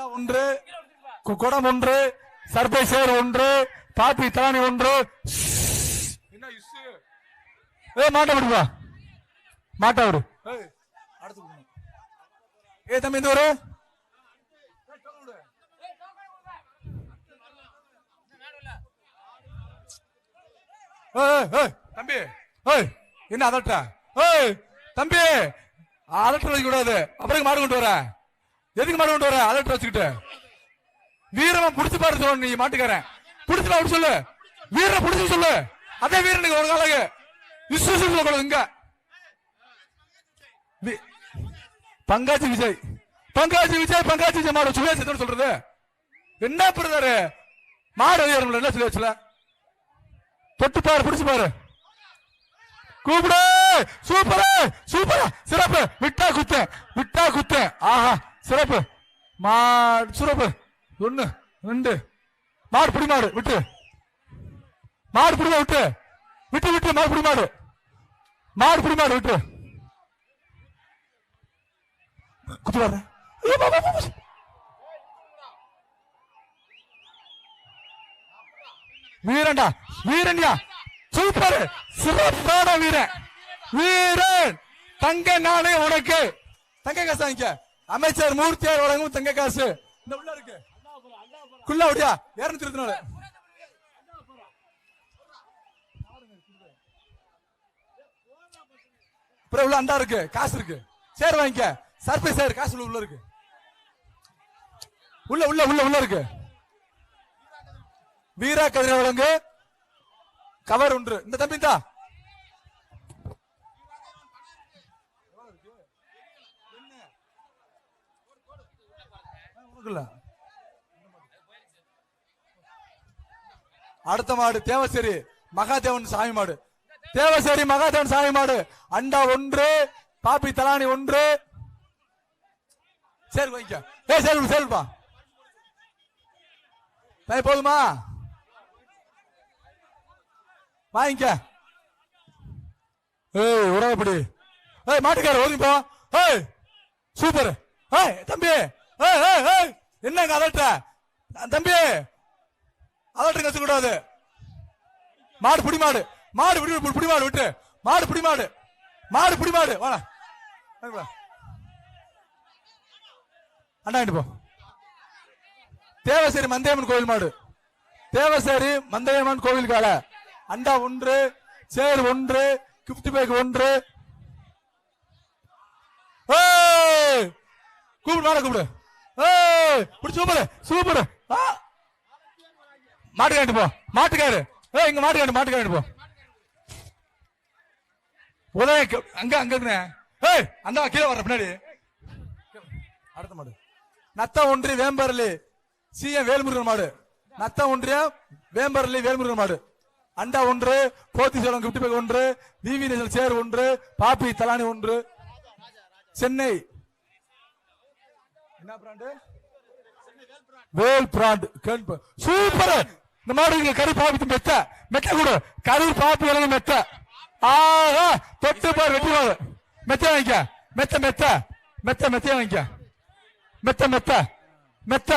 அண்டா ஒன்று குடம் ஒன்று சர்பை சேர் ஒன்று பாப்பி தானி ஒன்று? ஏய் மாட்ட விடுவா மாட்டா விடு. ஏய் தம்பி இந்த ஒரு தம்பி. என்ன அதட்ட ஏய் தம்பி அதட்ட கூடாது அப்புறம் மாடு கொண்டு வர. எதுக்கு மாடு கொண்டு வர? அலர்ட் வச்சுக்கிட்டு வீரமா புடிச்சு பாரு சொல்லு நீ மாட்டுக்காரன். புடிச்சு பாரு சொல்லு. வீர புடிச்சு சொல்லு. அதே வீரனுக்கு ஒரு காலங்க விசுவாசம் சொல்லக்கூடாது இங்க. வி- விஜய். பங்காச்சி விஜய் பங்காச்சி விஜய் மாடு சுரேஷ் சொல்றது? என்ன பிரதரு மாடு ஏறல என்ன சுவேசல தொட்டு பாரு புடிச்சு பாரு. கூப்பிடு. சூப்பர். சூப்பர். சிறப்பு. விட்டா குத்து. விட்டா குத்து. ஆஹா. சிறப்பு. மா சிறப்பு. ஒண்ணு ரெண்டு. மாடு பிடி மாடு விட்டு. மாடு பிடி விட்டு. விட்டு விட்டு. மாடு பிடி மாடு. மாடு பிடி மாடு விட்டு. குத்து வர. வீரன்டா. வீரன்யா. சூப்பர். சிறப்பான வீரன். வீரன். தங்க நானே உனக்கு. தங்க காசு வாங்கிக்க. அமைச்சர் மூர்த்தியார் வழங்கும் தங்க காசு. இந்த உள்ள இருக்கு. குள்ள அப்படியா இருநூத்தி இருபத்தி நாலு. அப்புறம் உள்ள அண்டா இருக்கு. காசு இருக்கு. சேர் வாங்கிக்க. சர்பை சேர். காசு உள்ள உள்ள இருக்கு. உள்ள உள்ள உள்ள உள்ள இருக்கு. வீரா கதிரை வழங்கு. கவர் ஒன்று. இந்த தம்பி தா அடுத்த மாடு தேவசேரி மகாதேவன் சாமி மாடு. தேவசேரி மகாதேவன் சாமி மாடு. அண்டா ஒன்று பாப்பி தலானி ஒன்று. சரி வைக்க ஏ சரி சரிப்பா போதுமா? வாங்கிக்க ஏய் உறவுப்படி ஏய் மாட்டுக்கார ஓதி போ. ஏய் சூப்பர் ஏய் தம்பி. ஏய் ஏய் ஏய். என்னங்க அதட்ட? தம்பி. அதட்ட கத்து கூடாது. மாடு புடி மாடு. மாடு புடி புடி- மாடு விட்டு. மாடு புடி மாடு. மாடு புடி மாடு. வாடா. வா. அண்ணா போ. தேவசேரி மந்தையம்மன் கோவில் மாடு. தேவசேரி மந்தையம்மன் கோவில் காலை அண்டா ஒன்று சேர் ஒன்று கிஃப்ட் பேக் ஒன்று. கூப்பிடு மேல கூப்பிடு. ஏய் சூப்பர் சூப்பர். ஆ! மாட்டுக்காண்டு போ மாட்டுக்காரு. ஏய் இங்க மாட்டுக்காண்டு மாட்டுக்காண்டு போ. உதவி அங்க அங்க இருக்குண்ணே. ஏய் அந்த கீழே வர்ற பின்னாடி. அடுத்த மாடு. நத்த ஒன்றி வேம்பரலி. சிஎம் வேல்முருகன் மாடு. நத்த ஒன்றியம் வேம்பரலி வேல்முருகன் மாடு. அண்டா ஒன்று போத்தி சோழம் கிஃப்ட் பேக் ஒன்று விவி நேஷனல் சேர் ஒன்று பாப்பி தலானி ஒன்று. சென்னை. என்ன பிராண்டு? வேல் பிராண்ட் கேள்வி சூப்பர்! இந்த மாதிரி இங்க கறி பாப்பி மெத்த மெத்த கூட. கறி பாப்பி வழங்க மெத்த. ஆஹா தொட்டு பாரு வெட்டி பாரு. மெத்த வாங்கிக்க. மெத்த மெத்த. மெத்த மெத்த வாங்கிக்க. மெத்த மெத்த. மெத்த.